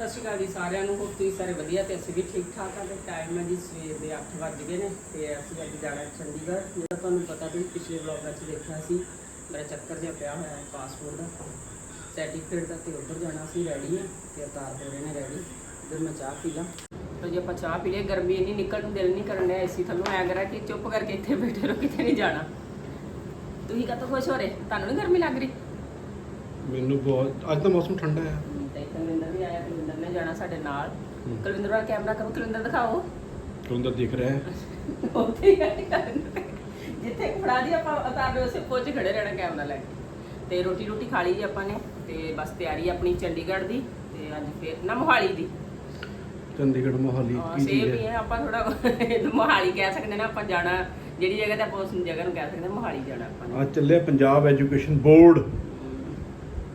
ਸਤਿ ਸ਼੍ਰੀ ਅਕਾਲ ਜੀ ਸਾਰਿਆਂ ਨੂੰ ਹੋਪ ਤੁਸੀਂ ਸਾਰੇ ਵਧੀਆ ਤੇ ਅਸੀਂ ਵੀ ਠੀਕ ਠਾਕ ਆ ਤੇ ਟਾਈਮ ਹੈ ਜੀ, ਸਵੇਰ ਦੇ 8 ਵੱਜ ਗਏ ਨੇ ਤੇ ਅਸੀਂ ਅੱਜ ਜਾਣਾ ਚੰਡੀਗੜ੍ਹ। ਜਿਹੜਾ ਤੁਹਾਨੂੰ ਪਤਾ ਵੀ ਪਿਛਲੇ ਵਲੌਗਾਂ 'ਚ ਦੇਖਿਆ ਸੀ, ਮੇਰਾ ਚੱਕਰ ਜਿਹਾ ਪਿਆ ਹੋਇਆ ਹੈ ਪਾਸਪੋਰਟ ਦਾ। ਸਰਟੀਫਿਕੇਟ ਦਾ ਤੇ ਉੱਧਰ ਜਾਣਾ ਸੀ ਰੈਡੀ ਹੈ ਤੇ ਅਵਤਾਰ ਹੋ ਰਹੇ ਨੇ ਰੈਡੀ ਫਿਰ ਮੈਂ ਚਾਹ ਪੀ ਲਾਂ। ਤੇ ਜੇ ਆਪਾਂ ਚਾਹ ਪੀ ਲਈਏ, ਗਰਮੀ ਇੰਨੀ ਨਿਕਲਣ ਨੂੰ ਦਿਲ ਨਹੀਂ ਕਰਨ ਡਿਆ ਏਸੀ ਥੱਲੋਂ ਐਂ ਕਰਾ ਕਿ ਚੁੱਪ ਕਰਕੇ ਇੱਥੇ ਬੈਠੇ ਰਹੋ, ਕਿਤੇ ਨਹੀਂ ਜਾਣਾ। ਤੁਸੀਂ ਕਾਹਤੋਂ ਖੁਸ਼ ਹੋ ਰਹੇ? ਤੁਹਾਨੂੰ ਨਹੀਂ ਗਰਮੀ ਲੱਗ ਰਹੀ? ਮੈਨੂੰ ਬਹੁਤ, ਅੱਜ ਦਾ ਮੌਸਮ ਠੰਡਾ ਹੈ ਕੁਲਵਿੰਦਰ ਵੀ ਆਇਆ ਕੁਲਵਿੰਦਰ ਨੇ ਜਾਣਾ ਸਾਡੇ ਨਾਲ। ਹਮ। ਕੁਲਵਿੰਦਰ ਵਾਲਾ ਕੈਮਰਾ ਕਰੋ ਕੁਲਵਿੰਦਰ ਦਿਖਾਓ। ਤੁੰਦਰ ਦਿਖ ਰਿਹਾ ਹੈ। ਉੱਥੇ ਹੀ ਹੈ ਜਿੱਥੇ ਫੜਾ ਦੀ ਆਪਾਂ ਉਤਾਰ ਦੇ ਉਸੇ ਪਹੁੰਚ ਖੜੇ ਰਹਿਣਾ ਕੈਮਰਾ ਲੈ ਕੇ। ਤੇ ਰੋਟੀ ਰੋਟੀ ਖਾ ਲਈ ਜੀ ਆਪਾਂ ਨੇ ਤੇ ਬਸ ਤਿਆਰੀ ਆਪਣੀ ਚੰਡੀਗੜ੍ਹ ਦੀ ਤੇ ਅੱਜ ਫੇਰ ਨਾ ਮੋਹਾਲੀ ਦੀ। ਚੰਡੀਗੜ੍ਹ ਮੋਹਾਲੀ ਹਾਂ, ਕੀ ਸੇਮ ਚੀਜ਼ ਹੀ? ਹੈ ਆਪਾਂ ਥੋੜਾ ਮੋਹਾਲੀ ਕਹਿ ਸਕਦੇ ਨਾ ਆਪਾਂ ਜਾਣਾ ਜਿਹੜੀ ਜਗ੍ਹਾ ਤੇ ਆਪਾਂ ਉਸ ਜਗ੍ਹਾ ਨੂੰ ਕਹਿ ਸਕਦੇ ਹਾਂ, ਮੋਹਾਲੀ ਜਾਣਾ ਆਪਾਂ ਨੇ। ਅੱਜ ਚੱਲਿਆ ਪੰਜਾਬ ਐਜੂਕੇਸ਼ਨ ਬੋਰਡ।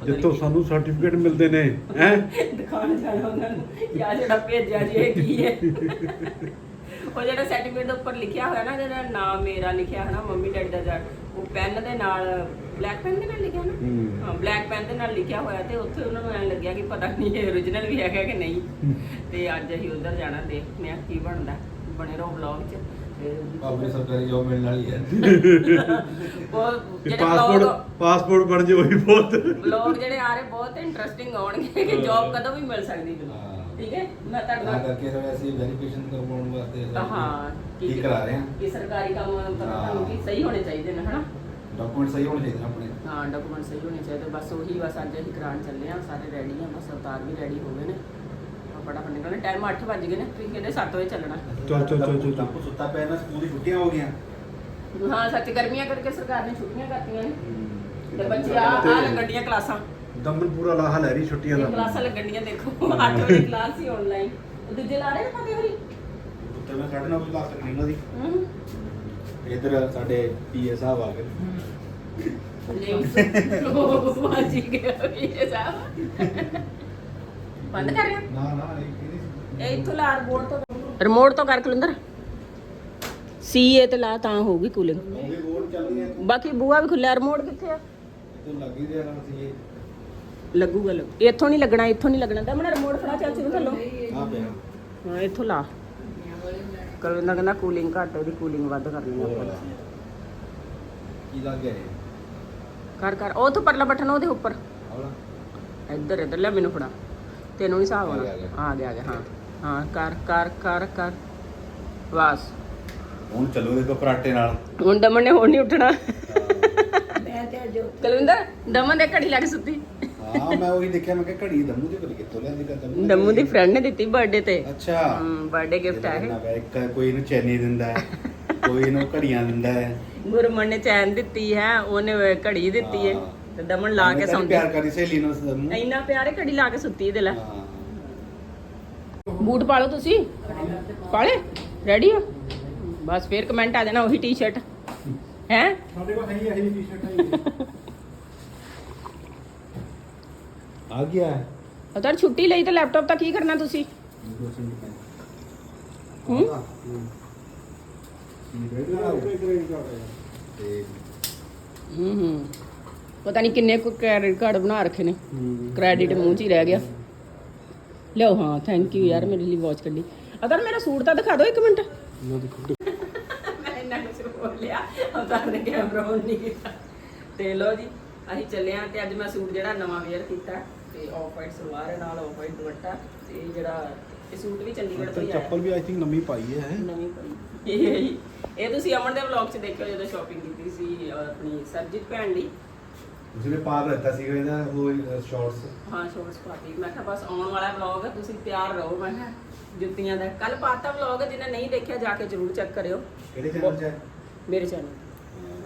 ਜਿੱਥੋਂ ਸਾਨੂੰ ਸਰਟੀਫਿਕੇਟ ਮਿਲਦੇ ਨੇ ਹੈ? ਦਿਖਾਉਣ ਜਾਣਾ ਉਹਨਾਂ ਨੂੰ ਆ ਜਿਹੜਾ ਭੇਜਿਆ ਜੀ ਇਹ ਕੀ ਹੈ? ਉਹ ਜਿਹੜਾ ਸਰਟੀਫਿਕੇਟ ਦੇ ਉੱਪਰ ਲਿਖਿਆ ਹੋਇਆ ਨਾ ਜਿਹੜਾ ਨਾਮ ਮੇਰਾ ਲਿਖਿਆ ਹੈ ਨਾ ਮੰਮੀ ਡੈਡੀ ਦਾ ਜਾ ਉਹ ਪੈਨ ਦੇ ਨਾਲ ਬਲੈਕ ਪੈਨ ਦੇ ਨਾਲ ਲਿਖਿਆ ਨਾ? ਹੂੰ। ਬਲੈਕ ਪੈਨ ਦੇ ਨਾਲ ਲਿਖਿਆ ਹੋਇਆ ਤੇ ਉੱਥੇ ਉਹਨਾਂ ਨੂੰ ਐਂ ਲੱਗਿਆ ਕਿ ਪਤਾ ਨਹੀਂ ਇਹ origignal ਵੀ ਹੈਗਾ ਕਿ ਨਹੀਂ। ਤੇ ਅੱਜ ਅਸੀਂ ਉਧਰ ਜਾਣਾ ਦੇਖਦੇ ਹਾਂ ਕੀ ਬਣਦਾ ਬਣੇ ਰਹੋ ਵਲੌਗ 'ਚ। ਆਪਣੀ ਸਰਕਾਰੀ ਜੌਬ ਮਿਲਣ ਵਾਲੀ ਹੈ। ਬਹੁਤ ਜਿਹੜੇ ਪਾਸਪੋਰਟ ਪਾਸਪੋਰਟ ਬਣ ਜੇ ਉਹੀ ਬਹੁਤ। ਵਲੌਗ ਜਿਹੜੇ ਆ ਰਹੇ ਬਹੁਤ ਇੰਟਰਸਟਿੰਗ ਆਉਣਗੇ ਕਿ ਜੌਬ ਕਦੋਂ ਵੀ ਮਿਲ ਸਕਦੀ ਤੁਹਾਨੂੰ ਹਾਂ। ਠੀਕ ਹੈ? ਮੈਂ ਤਾਂ ਤੁਹਾਡਾ ਕਰਕੇ ਫਿਰ ਅਸੀਂ ਵੈਰੀਫਿਕੇਸ਼ਨ ਕਰਵਾਉਣ ਵਾਸਤੇ ਹਾਂ ਕੀ ਕਰਾ ਰਹੇ ਹਾਂ। ਕਿ ਸਰਕਾਰੀ ਕੰਮ। ਤੁਹਾਨੂੰ ਕਿ ਸਹੀ ਹੋਣੇ ਚਾਹੀਦੇ ਨੇ ਹਨਾ? ਡਾਕੂਮੈਂਟ ਸਹੀ ਹੋਣੇ ਚਾਹੀਦੇ ਨੇ ਆਪਣੇ। ਹਾਂ ਡਾਕੂਮੈਂਟ ਸਹੀ ਹੋਣੇ ਚਾਹੀਦੇ। ਬਸ ਉਹੀ ਬਸ ਅੱਜ ਅਸੀਂ ਕਰਾਉਣ ਚੱਲੇ ਆ ਸਾਰੇ ਰੈਡੀ ਆ ਬਸ ਅਵਤਾਰ ਵੀ ਰੈਡੀ ਹੋ ਗਏ ਨੇ। ਆ ਫਟਾਫਟ ਨਿਕਲਣਾ। ਟਾਈਮ 8 ਵੱਜ ਗਏ ਨੇ ਤੁਸੀਂ ਕਹਿੰਦੇ 7 ਵਜੇ ਚੱਲਣਾ। ਚੱਲ, ਚੱਲ, ਚੱਲ, ਚੱਲ। ਟਾਪੂ ਸੁੱਤਾ ਪਿਆ ਨਾ ਸਕੂਲ ਦੀ ਛੁੱਟੀਆਂ ਹੋ ਗਈਆਂ। ਹਾਂ ਸੱਚ ਗਰਮੀਆਂ ਕਰਕੇ ਸਰਕਾਰ ਨੇ ਛੁੱਟੀਆਂ ਕਰਤੀਆਂ ਨੇ। ਤੇ ਬੱਚੇ ਆ ਆ ਲੱਗਣ ਦੀਆਂ ਕਲਾਸਾਂ। ਦਮਨ ਪੂਰਾ ਲਾਹਾ ਲੈ ਰਹੀ ਛੁੱਟੀਆਂ ਇਹ ਦਾ ਕਲਾਸਾਂ ਲੱਗਣ ਦੀਆਂ ਦੇਖੋ 8 ਵਜੇ ਕਲਾਸ ਸੀ ਆਨਲਾਈਨ ਉਹ ਦੂਜੇ ਲਾ ਰਹੇ ਨੇ ਪਤੇ ਹੋਰੀ ਉੱਤੇ ਮੈਂ ਸਾਡੇ ਨਾਲ ਕਲਾਸ ਕਰਨੀ ਉਹਨਾਂ ਦੀ। ਹੂੰ। ਇਧਰ ਸਾਡੇ ਪੀਏ ਸਾਹਿਬ ਆ ਗਏ। ਲਿੰਕ ਉਹ ਵਾਜੀ ਗਿਆ ਇਹ ਸਾਹਿਬ। ਬੰਦ ਕਰ ਰਿਹਾ? ਨਾ ਨਾ ਇਹ ਇੱਥੋਂ ਲਾ ਰਿਮੋਟ ਤੋਂ ਰਿਮੋਟ ਤੋਂ ਕਰ ਕੁਲਿੰਦਰ ਸੀ ਇਹ ਤੇ ਲਾ ਤਾਂ ਹੋਊਗੀ ਕੂਲਿੰਗ। ਉਹਦੇ ਬੋਰਡ ਬਾਕੀ ਬੂਆ ਵੀ ਖੁੱਲਿਆ ਰਿਮੋਟ ਕਿੱਥੇ ਆ? ਲੱਗੂਗਾ ਲੱਗ। ਇੱਥੋਂ ਨਹੀਂ ਲੱਗਣਾ ਇੱਥੋਂ ਨਹੀਂ ਲੱਗਣਾ। ਦਮਣਾ ਰਿਮੋਟ ਫੜਾ ਚੱਲ ਚੁਰੂ ਥੱਲੋਂ। ਹਾਂ ਇੱਥੋਂ ਲਾ। ਕੁਲਵਿੰਦਰ ਕਹਿੰਦਾ ਕੂਲਿੰਗ ਘੱਟ ਇਹਦੀ ਕੂਲਿੰਗ ਵੱਧ ਕਰਨੀ ਆਪਾਂ ਕੀ ਲੱਗ ਗਿਆ ਇਹ? ਕਰ ਕਰ। ਉਹ ਤੋਂ ਪਰਲਾ ਬਟਨ ਉਹਦੇ ਉੱਪਰ। ਇੱਧਰ ਇੱਧਰ ਲੈ ਮੈਨੂੰ ਫੜਾ। ਤੈਨੂੰ ਨਹੀਂ ਹਿਸਾਬ ਆ ਆਉਣਾ। ਆ ਗਿਆ। ਆ ਗਿਆ ਆ ਹਾਂ। ਹਾਂ ਕਰ ਕਰ ਕਰ ਕਰ। ਬਸ। ਹੁਣ ਚੱਲੋ ਦੇਖੋ ਪਰਾਟੇ ਨਾਲ। ਹੁਣ ਦਮਨ ਨੇ ਹੁਣ ਨਹੀਂ ਉੱਠਣਾ। ਮੈਂ ਤੇ ਅੱਜ ਕੁਲਵਿੰਦਰ ਦਮਨ ਦੇ ਘੜੀ ਲਾ ਕੇ ਸੁੱਤੀ। ਹਾਂ ਮੈਂ ਉਹੀ ਦੇਖਿਆ ਮੈਂ ਕਿ ਘੜੀ ਦਮੂ ਦੀ ਪਤਾ ਕਿੱਥੋਂ ਲਿਆਂਦੀ ਕਰ ਦਮੂ ਦਮੂ ਦੀ ਫਰੈਂਡ ਨੇ ਦਿੱਤੀ ਬਰਥਡੇ ਤੇ। ਅੱਛਾ। ਹਮ ਬਰਥਡੇ ਗਿਫਟ ਹੈ ਨਾ ਵੇ, ਇੱਕ ਕੋਈ ਇਹਨੂੰ ਚੈਨੀ ਦਿੰਦਾ ਹੈ ਕੋਈ ਇਹਨੂੰ ਘੜੀਆਂ ਦਿੰਦਾ ਹੈ। ਗੁਰਮਨ ਨੇ ਚੈਨ ਦਿੱਤੀ ਹੈ ਉਹਨੇ ਘੜੀ ਦਿੱਤੀ ਹਾਂ। ਤੇ ਦਮਨ ਲਾ ਕੇ ਸੌਂਦੀ। ਪਿਆਰ ਕਰੀ ਸਹੇਲੀ ਨੂੰ ਦਮੂ ਇੰਨਾ ਪਿਆਰੇ ਘੜੀ ਲਾ ਕੇ ਸੁੱਤੀ ਇਹਦੇ ਲੈ ਹਾਂ। ਬੂਟ ਪਾ ਲਓ ਤੁਸੀਂ। ਪਾਲੇ ਰੈਡੀ ਹੋ? ਬਸ ਫੇਰ ਕਮੈਂਟ ਆ ਜਾਣਾ ਉਹੀ ਟੀ-ਸ਼ਰਟ ਹੈ? ਸਾਡੇ ਕੋਲ ਹੈ ਹੀ ਇਹੀ ਟੀ-ਸ਼ਰਟ ਆ ਗਿਆ। ਅਤਰ ਛੁੱਟੀ ਲਈ ਤੇ ਲੈਪਟਾਪ ਤਾਂ ਕੀ ਕਰਨਾ ਤੁਸੀਂ? ਹੂੰ? ਤੇ ਹੂੰ ਹੂੰ। ਪਤਾ ਨਹੀਂ ਕਿੰਨੇ ਕੁ ਕ੍ਰੈਡਿਟ ਕਾਰਡ ਬਣਾ ਰੱਖੇ ਨੇ। ਕ੍ਰੈਡਿਟ ਮੂੰਹ 'ਚ ਹੀ ਰਹਿ ਗਿਆ। ਲਿਓ ਹਾਂ ਥੈਂਕ ਯੂ ਯਾਰ ਮੇਰੇ ਲਈ ਵਾਚ ਕੱਢੀ। ਅਦਰ ਮੇਰਾ ਸੂਟ ਤਾਂ ਦਿਖਾ ਦਿਓ ਇੱਕ ਮਿੰਟ। ਨਾ ਦੇਖੋ। ਮੈਂ ਇੰਨਾ ਕੁਝ ਬੋਲ ਲਿਆ ਅਵਤਾਰ ਨੇ ਕੈਮਰਾ ਔਨ ਨਹੀਂ ਕੀਤਾ। ਤੇ ਲੋ ਜੀ ਅਸੀਂ ਚੱਲੇ ਆਂ ਤੇ ਅੱਜ ਮੈਂ ਸੂਟ ਜਿਹੜਾ ਨਵਾਂ ਵੇਅਰ ਕੀਤਾ ਤੇ ਆਫ ਵਾਈਟ ਸਲਵਾਰ ਹੈ ਨਾਲ ਆਫ ਵਾਈਟ ਦੁਪੱਟਾ ਤੇ ਇਹ ਜਿਹੜਾ ਇਹ ਸੂਟ ਵੀ ਚੰਡੀਗੜ੍ਹ ਤੋਂ ਹੀ ਆਇਆ। ਚੱਪਲ ਵੀ ਆਈ ਥਿੰਕ ਨਵੀਂ ਪਾਈ ਹੈ ਨਵੀਂ ਪਈ। ਇਹ ਇਹ ਤੁਸੀਂ ਅਮਨ ਦੇ ਵਲੌਗ 'ਚ ਦੇਖਿਓ ਜਦੋਂ ਸ਼ਾਪਿੰਗ ਕੀਤੀ ਸੀ ਆਪਣੀ ਸਰਜੀਤ ਭੈਣ ਲਈ ਉਸਨੇ ਪਾਰ ਦਿੱਤਾ ਸੀਗਾ ਇਹਦਾ ਉਹ ਸ਼ਾਰਟਸ ਹਾਂ ਸ਼ੋਰਟਸ ਪਾਰਟੀ ਮੈਂ ਕਿਹਾ ਬਸ ਆਉਣ ਵਾਲਾ ਵਲੌਗ ਤੁਸੀਂ ਤਿਆਰ ਰਹੋ। ਮੈਂ ਕਿਹਾ ਜੁੱਤੀਆਂ ਦਾ। ਕੱਲ ਪਾਤਾ ਵਲੌਗ ਜਿਹਨੇ ਨਹੀਂ ਦੇਖਿਆ ਜਾ ਕੇ ਜਰੂਰ ਚੈੱਕ ਕਰਿਓ। ਕਿਹੜੇ ਚੈਨਲ 'ਚ ਹੈ? ਮੇਰੇ ਚੈਨਲ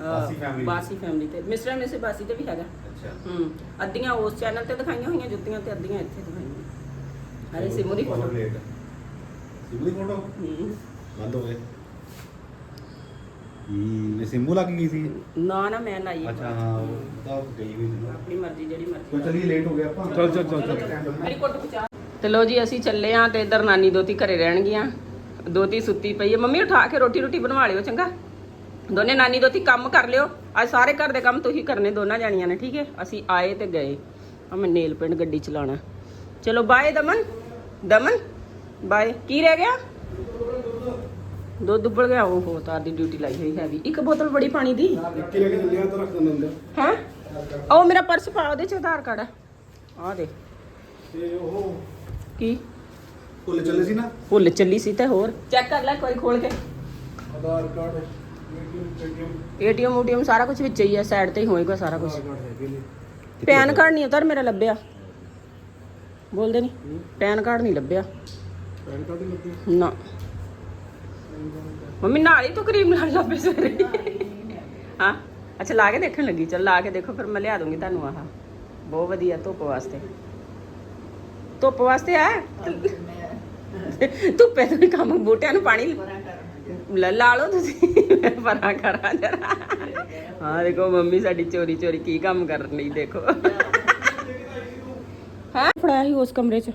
ਬਾਸੀ ਫੈਮਿਲੀ ਬਾਸੀ ਫੈਮਿਲੀ ਤੇ। ਮਿਸਟਰ ਮਿਸਿਸ ਬਾਸੀ ਤੇ ਵੀ ਹੈਗਾ। ਅੱਛਾ। ਹੂੰ। ਅੱਧੀਆਂ ਉਸ ਚੈਨਲ ਤੇ ਦਿਖਾਈਆਂ ਹੋਈਆਂ ਜੁੱਤੀਆਂ ਤੇ ਅੱਧੀਆਂ ਇੱਥੇ ਦਿਖਾਈਆਂ। ਅਰੇ ਸਿਮੂ ਦੀ ਫੋਟੋ ਲੇਟ ਸਿਮੂ ਦੀ ਫੋਟੋ ਹੂੰ। ਬੰਦ ਹੋ ਗਏ। ਹੂੰ ਇਹ ਸਿੰਮੂ ਲੱਗ ਗਈ ਸੀ? ਨਾ ਨਾ ਮੈਂ ਲਾਈ। ਅੱਛਾ ਹਾਂ ਉਹ ਤਾਂ ਗਈ ਹੋਈ ਸੀ ਨਾ। ਆਪਣੀ ਮਰਜ਼ੀ ਜਿਹੜੀ ਕੋਈ ਮਰਜ਼ੀ ਚਲੀ ਲੇਟ ਹੋ ਗਿਆ ਆਪਾਂ। ਚੱਲ, ਚੱਲ, ਚੱਲ, ਚੱਲ। ਮੇਰੀ ਕੁੱਟ ਪਚਾ ਤੇ ਲੋ ਜੀ ਅਸੀਂ ਚੱਲੇ ਆਂ ਤੇ ਇਧਰ ਨਾਨੀ ਦੋਤੀ ਘਰੇ ਰਹਿਣਗੀਆਂ। ਦੋਤੀ ਸੁੱਤੀ ਪਈ ਹੈ ਮੰਮੀ ਉਠਾ ਕੇ ਰੋਟੀ ਰੋਟੀ ਬਣਵਾ ਲਿਓ ਚੰਗਾ। ਦੋਨੇ ਨਾਨੀ ਦੋਤੀ ਕੰਮ ਕਰ ਲਿਓ। ਅੱਜ ਸਾਰੇ ਘਰ ਦੇ ਕੰਮ ਤੁਸੀਂ ਕਰਨੇ ਦੋਨਾਂ ਜਾਣੀਆਂ ਨੇ ਠੀਕ ਹੈ? ਅਸੀਂ ਆਏ ਤੇ ਗਏ। ਆ ਮੈਂ ਨੇਲ ਪਿੰਡ ਗੱਡੀ ਚਲਾਣਾ ਚਲੋ ਬਾਏ ਦਮਨ। ਦਮਨ ਬਾਏ ਕੀ ਰਹਿ ਗਿਆ? ਦੁੱਧ ਉਬਲ ਗਿਆ ਉਹ ਹੋ ਤਾਰ ਦੀ ਡਿਊਟੀ ਲਾਈ ਹੋਈ ਹੈਵੀ ਇੱਕ ਬੋਤਲ ਬੜੀ ਪਾਣੀ ਦੀ। ਇੱਕੇ ਲੈ ਕੇ ਚੱਲਿਆ ਤਾਂ ਰੱਖ ਦਿੰਦੇ ਅੰਦਰ ਹੈ? ਉਹ ਮੇਰਾ ਪਰਸ ਪਾ ਉਹਦੇ ਚ ਆਧਾਰ ਕਾਰਡ ਆ। ਆ ਦੇ ਤੇ ਉਹ ਕੀ? ਭੁੱਲ ਚੱਲੇ ਸੀ ਨਾ? ਭੁੱਲ ਚੱਲੀ ਸੀ ਤੇ ਹੋਰ। ਚੈੱਕ ਕਰ ਲੈ ਕੋਈ ਖੋਲ ਕੇ। ਆਧਾਰ ਕਾਰਡ ਏਟੀਐਮ ਏਟੀਐਮ ਊਟੀਐਮ ਸਾਰਾ ਕੁਝ ਵਿੱਚ ਹੀ ਆ ਸਾਈਡ ਤੇ ਹੀ ਹੋਏਗਾ ਸਾਰਾ ਕੁਝ ਪੈਨ ਕਾਰਡ ਨਹੀਂ ਉਧਰ ਮੇਰਾ ਲੱਭਿਆ। ਬੋਲਦੇ ਨਹੀਂ ਪੈਨ ਕਾਰਡ ਨਹੀਂ ਲੱਭਿਆ। ਪੈਨ ਕਾਰਡ ਹੀ ਲੱਗੇ ਨਾ। ਮੰਮੀ ਨਾਲ ਹੀ ਤੂੰ ਕਰੀਮ ਨਾਲ ਲੱਭੇ ਸਵੇਰੇ। ਹਾਂ ਅੱਛਾ ਲਾ ਕੇ ਦੇਖਣ ਲੱਗੀ। ਚਲ ਲਾ ਕੇ ਦੇਖੋ ਫਿਰ ਮੈਂ ਲਿਆ ਦੂੰਗੀ ਤੁਹਾਨੂੰ ਆਹ। ਬਹੁਤ ਵਧੀਆ ਧੁੱਪ ਵਾਸਤੇ। ਧੁੱਪ ਵਾਸਤੇ ਆ? ਧੁੱਪੇ ਤੋਂ ਕੰਮ ਬੂਟਿਆਂ ਨੂੰ ਪਾਣੀ ਲੈ ਲਾ ਲਓ ਤੁਸੀਂ। ਮੈਂ ਪਰਾਂ ਕਰਾਂ ਜਰਾ। ਹਾਂ ਦੇਖੋ ਮੰਮੀ ਸਾਡੀ ਚੋਰੀ ਚੋਰੀ ਕੀ ਕੰਮ ਕਰ ਰਹੀ ਦੇਖੋ। ਹਾਂ? ਫੜਾਇਆ ਸੀ ਉਸ ਕਮਰੇ 'ਚ।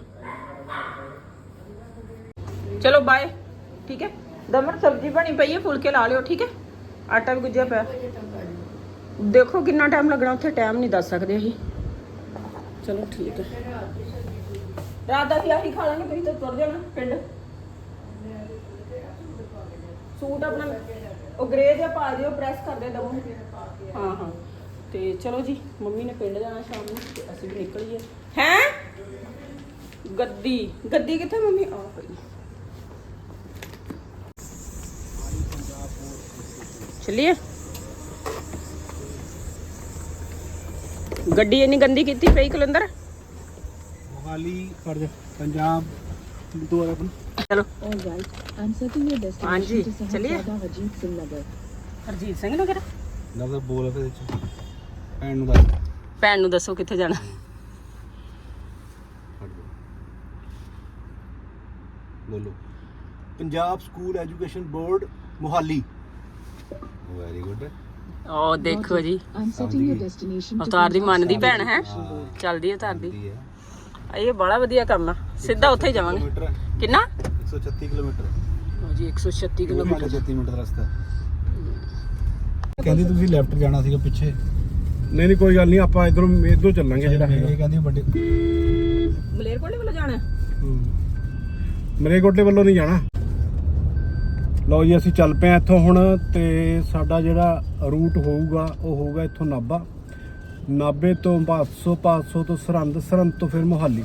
ਚਲੋ ਬਾਏ ਠੀਕ ਹੈ? ਦਮਨ, ਸਬਜ਼ੀ ਬਣੀ ਪਈ ਹੈ, ਫੁਲਕੇ ਲਾ ਲਿਓ, ਠੀਕ ਹੈ? ਆਟਾ ਵੀ ਗੁੱਜਿਆ ਪਿਆ। ਦੇਖੋ ਕਿੰਨਾ ਟਾਈਮ ਲੱਗਣਾ, ਉੱਥੇ ਟਾਈਮ ਨਹੀਂ ਦੱਸ ਸਕਦੇ ਅਸੀਂ। ਚਲੋ ਠੀਕ ਹੈ। ਰਾਤ ਦਾ ਵੀ ਆਹੀ ਖਾ ਲਾਂਗੇ, ਤੁਸੀਂ ਤਾਂ ਤੁਰ ਜਾਣਾ ਪਿੰਡ। ਸੂਟ ਆਪਣਾ, ਉਹ ਗ੍ਰੇ ਜਿਹਾ ਪਾ ਦਿਓ ਪ੍ਰੈਸ ਕਰ ਦੇ ਦਮਨ। ਹਾਂ ਹਾਂ। ਤੇ ਚਲੋ ਜੀ, ਮੰਮੀ ਨੇ ਪਿੰਡ ਜਾਣਾ ਸ਼ਾਮ ਨੂੰ, ਤੇ ਅਸੀਂ ਵੀ ਨਿਕਲੀਏ। ਹੈ? ਗੱਦੀ। ਗੱਦੀ ਕਿੱਥੇ ਮੰਮੀ? ਆ ਪਈ। ਚੱਲੀਏ। ਗੱਡੀ ਇੰਨੀ ਗੰਦੀ ਕੀਤੀ ਪਈ ਕਲੰਦਰ ਮੋਹਾਲੀ ਫੜ ਜਾ ਪੰਜਾਬ ਦੁਆਰਾ ਆਪਣਾ ਚਲੋ। All right, I'm setting your destination ਹਾਂਜੀ, to Singh Nagar. Harjeet Singh Nagar? ਨਾ ਤਾਂ ਬੋਲ ਇਹਦੇ ਵਿੱਚ। ਭੈਣ ਨੂੰ ਦੱਸ। ਭੈਣ ਨੂੰ ਦੱਸੋ ਕਿੱਥੇ ਜਾਣਾ। ਬੋਲੋ। Punjab school education board Mohali. Very good ਉਹ ਦੇਖੋ ਜੀ। I'm setting your destination to ਅਵਤਾਰ ਦੀ ਮਨ ਦੀ ਭੈਣ ਹੈ. ਚੱਲਦੀ ਹੈ ਅਵਤਾਰ ਦੀ। ਹੈ। ਇਹ ਬੜਾ ਵਧੀਆ ਕੰਮ ਆ। ਸਿੱਧਾ ਉੱਥੇ ਹੀ ਜਾਵਾਂਗੇ। ਕਿਲੋਮੀਟਰ ਹੈ, ਕਿੰਨਾ? 136 ਕਿਲੋਮੀਟਰ। ਲਓ ਜੀ 136 ਕਿਲੋਮੀਟਰ। ਕਿਲੋਮੀਟਰ 33 ਮਿੰਟ ਦਾ ਰਸਤਾ ਕਹਿੰਦੀ ਤੁਸੀਂ ਲੈਫਟ ਜਾਣਾ ਸੀਗਾ ਪਿੱਛੇ। ਨਹੀਂ ਨਹੀਂ ਕੋਈ ਗੱਲ ਨਹੀਂ ਆਪਾਂ ਇਧਰੋਂ ਇਧਰੋਂ ਚੱਲਾਂਗੇ ਜਿਹੜਾ ਇਹ ਹੈਗਾ। ਕਹਿੰਦੀ ਵੱਡੇ ਮਲੇਰਕੋਟਲੇ ਵੱਲੋਂ ਜਾਣਾ ਮਰੇਕੋਟੇ ਵੱਲੋਂ ਨਹੀਂ ਜਾਣਾ। ਲਓ ਜੀ ਅਸੀਂ ਚੱਲ ਪਏ ਹਾਂ ਇੱਥੋਂ ਹੁਣ ਤੇ ਸਾਡਾ ਜਿਹੜਾ ਰੂਟ ਹੋਊਗਾ ਉਹ ਹੋਊਗਾ ਇੱਥੋਂ ਨਾਭਾ। ਨਾਭੇ ਤੋਂ 500 500 ਤੋਂ ਸਰਹੰਦ ਸਰਹੰਦ ਤੋਂ ਫਿਰ ਮੋਹਾਲੀ।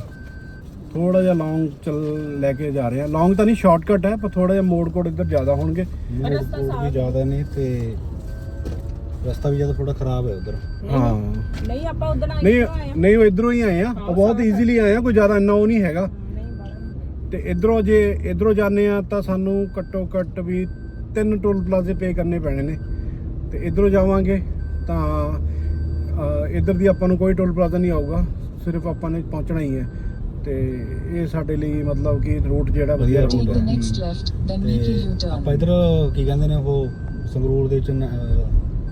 ਥੋੜਾ ਜਿਹਾ ਲੌਂਗ ਚੱਲ ਲੈ ਕੇ ਜਾ ਰਹੇ ਹਾਂ। ਲੌਂਗ ਤਾਂ ਨਹੀਂ ਸ਼ਾਰਟਕਟ ਹੈ ਪਰ ਥੋੜਾ ਜਿਹਾ ਮੋੜ ਕੋਡ ਇੱਧਰ ਜ਼ਿਆਦਾ ਹੋਣਗੇ। ਵੀ ਜ਼ਿਆਦਾ ਨਹੀਂ ਤੇ ਰਸਤਾ ਵੀ ਜ਼ਿਆਦਾ ਥੋੜਾ ਖਰਾਬ ਹੈ ਉਧਰ। ਹਾਂ। ਨਹੀਂ ਆਪਾਂ ਆਏ ਨਹੀਂ ਆ? ਨਹੀਂ ਉਹ ਇਧਰੋਂ ਹੀ ਆਏ ਆ ਉਹ ਬਹੁਤ ਈਜ਼ੀਲੀ ਆਏ ਆ ਕੋਈ ਜ਼ਿਆਦਾ ਇੰਨਾ ਉਹ ਨਹੀਂ ਹੈਗਾ। ਤੇ ਇਧਰੋਂ ਜੇ ਇਧਰੋਂ ਜਾਂਦੇ ਆ ਤਾਂ ਸਾਨੂੰ ਘੱਟੋ ਘੱਟ ਵੀ ਤਿੰਨ ਟੋਲ ਪਲਾਜ਼ੇ ਪੇ ਕਰਨੇ ਪੈਣੇ ਨੇ। ਤੇ ਇਧਰੋਂ ਜਾਵਾਂਗੇ ਤਾਂ ਇਧਰ ਦੀ ਆਪਾਂ ਨੂੰ ਕੋਈ ਟੋਲ ਪਲਾਜ਼ਾ ਨਹੀਂ ਆਊਗਾ ਸਿਰਫ ਆਪਾਂ ਨੇ ਪਹੁੰਚਣਾ ਹੀ ਹੈ। ਤੇ ਇਹ ਸਾਡੇ ਲਈ ਮਤਲਬ ਕਿ ਰੂਟ ਜਿਹੜਾ ਵਧੀਆ ਹੈ। U-turn. ਆਪਾਂ ਇਧਰ ਕੀ ਕਹਿੰਦੇ ਨੇ ਉਹ ਸੰਗਰੂਰ ਦੇ ਵਿੱਚ